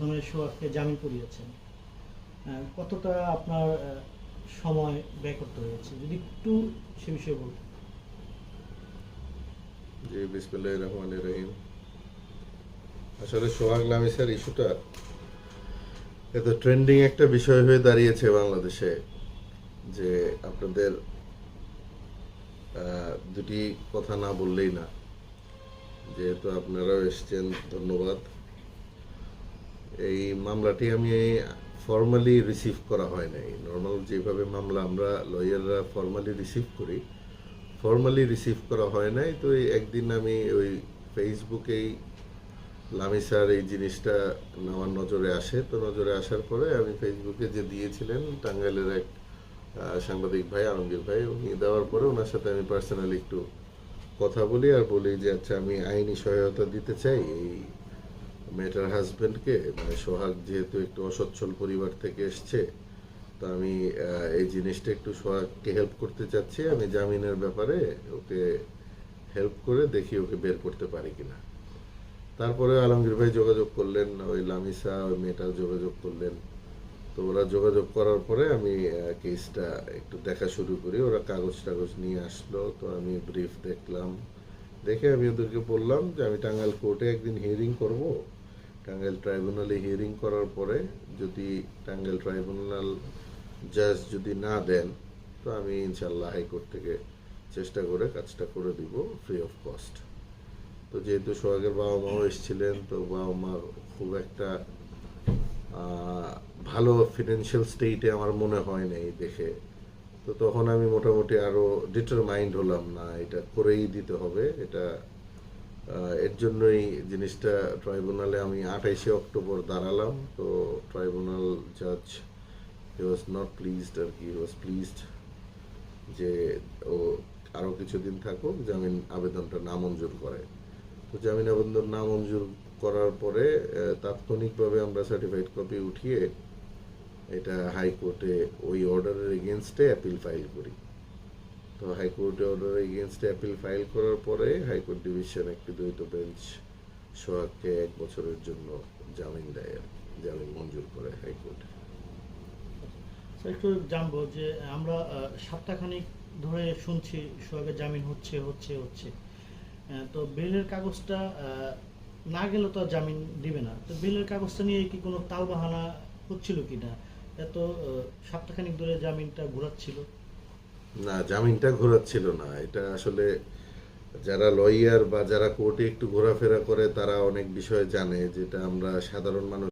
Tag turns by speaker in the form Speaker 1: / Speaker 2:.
Speaker 1: মাধ্যমে সোহাগকে জামিন করিয়েছেন। কতটা আপনার সময় ব্যয় করতে হয়েছে? যদি একটু সে বিষয়ে বলতেন।
Speaker 2: জি বিসমুল্লাহ রহমান রহিম। আসলে সোহাগ লামিসার ইস্যুটা এত ট্রেন্ডিং একটা বিষয় হয়ে দাঁড়িয়েছে বাংলাদেশে যে আপনাদের দুটি কথা না বললেই না। যেহেতু আপনারাও এসছেন, ধন্যবাদ। এই মামলাটি আমি ফর্মালি রিসিভ করা হয় নাই। নর্মাল যেভাবে মামলা আমরা লয়াররা ফর্মালি রিসিভ করি ফর্মালি রিসিভ করা হয় নাই। তো একদিন আমি ওই ফেসবুকেই লামিসার এই জিনিসটা আমার নজরে আসে। তো নজরে আসার পরে আমি ফেসবুকে যে দিয়েছিলেন, টাঙ্গাইলের এক সাংবাদিক ভাই, আলমগীর ভাই, উনি দেওয়ার পরে ওনার সাথে আমি পার্সোনালি একটু কথা বলি আর বলি যে আচ্ছা আমি আইনি সহায়তা দিতে চাই। এই মেয়েটার হাজবেন্ডকে মানে সোহাগ যেহেতু একটু অসচ্ছল পরিবার থেকে এসছে, তো আমি এই জিনিসটা একটু সোহাগকে হেল্প করতে চাচ্ছি। আমি জামিনের ব্যাপারে ওকে হেল্প করে দেখি ওকে বের করতে পারি কিনা। তারপরে আলমগীর ভাই যোগাযোগ করলেন, ওই লামিসা, ওই মেয়েটা যোগাযোগ করলেন। তো ওরা যোগাযোগ করার পরে আমি কেসটা একটু দেখা শুরু করি। ওরা কাগজ টাগজ নিয়ে আসলো, তো আমি ব্রিফ দেখলাম। দেখে আমি ওদেরকে বললাম যে আমি টাঙ্গাইল কোর্টে একদিন হিয়ারিং করব। টাঙ্গাইল ট্রাইব্যুনালে হিয়ারিং করার পরে যদি টাঙ্গাইল ট্রাইব্যুনাল জাজ যদি না দেন, তো আমি ইনশাল্লাহ হাইকোর্ট থেকে চেষ্টা করে কাজটা করে দিব ফ্রি অফ কস্ট তো যেহেতু সোহাগের বাবা মাও এসেছিলেন, তো বাবা মা খুব একটা ভালো ফিনান্সিয়াল স্টেটে আমার মনে হয় না এই দেখে তো তখন আমি মোটামুটি আরও ডিটারমাইন্ড হলাম না, এটা করেই দিতে হবে, এটা এর জন্যই জিনিসটা ট্রাইব্যুনালে আমি আঠাইশে অক্টোবর দাঁড়ালাম। তো ট্রাইব্যুনাল জাজ হি ওয়াজ নট প্লিজড আর কি ওয়াজ প্লিজড যে ও আরও কিছুদিন থাকুক, জামিন আবেদনটা নামঞ্জুর করে। তো জামিন আবেদন নামঞ্জুর করার পরে তাৎক্ষণিকভাবে আমরা সার্টিফাইড কপি উঠিয়ে এটা হাইকোর্টে ওই অর্ডারের এগেনস্টে অ্যাপিল ফাইল করি। তো হাইকোর্টে অর্ডারের এগেনস্টে অ্যাপিল ফাইল করার পরে হাইকোর্ট ডিভিশন একটি দ্বৈত বেঞ্চ সোহাগকে এক বছরের জন্য জামিন দেয় জামিন মঞ্জুর করে হাইকোর্ট।
Speaker 1: একটু জানব যে আমরা ধরে শুনছি সোহাগের জামিন হচ্ছে হচ্ছে হচ্ছে। তো বেলের কাগজটা না গেলে তো জামিন দিবে না। তো বেলের কাগজটা নিয়ে কি কোনো তালবাহানা হচ্ছিল কি না? এত সপ্তাহখানিক ধরে জামিনটা ঘোরাচ্ছিল।
Speaker 2: না, জামিনটা ঘোরাচ্ছিল না। এটা আসলে যারা লয়ার বা যারা কোর্টে একটু ঘোরাফেরা করে, তারা অনেক বিষয় জানে যেটা আমরা সাধারণ মানুষ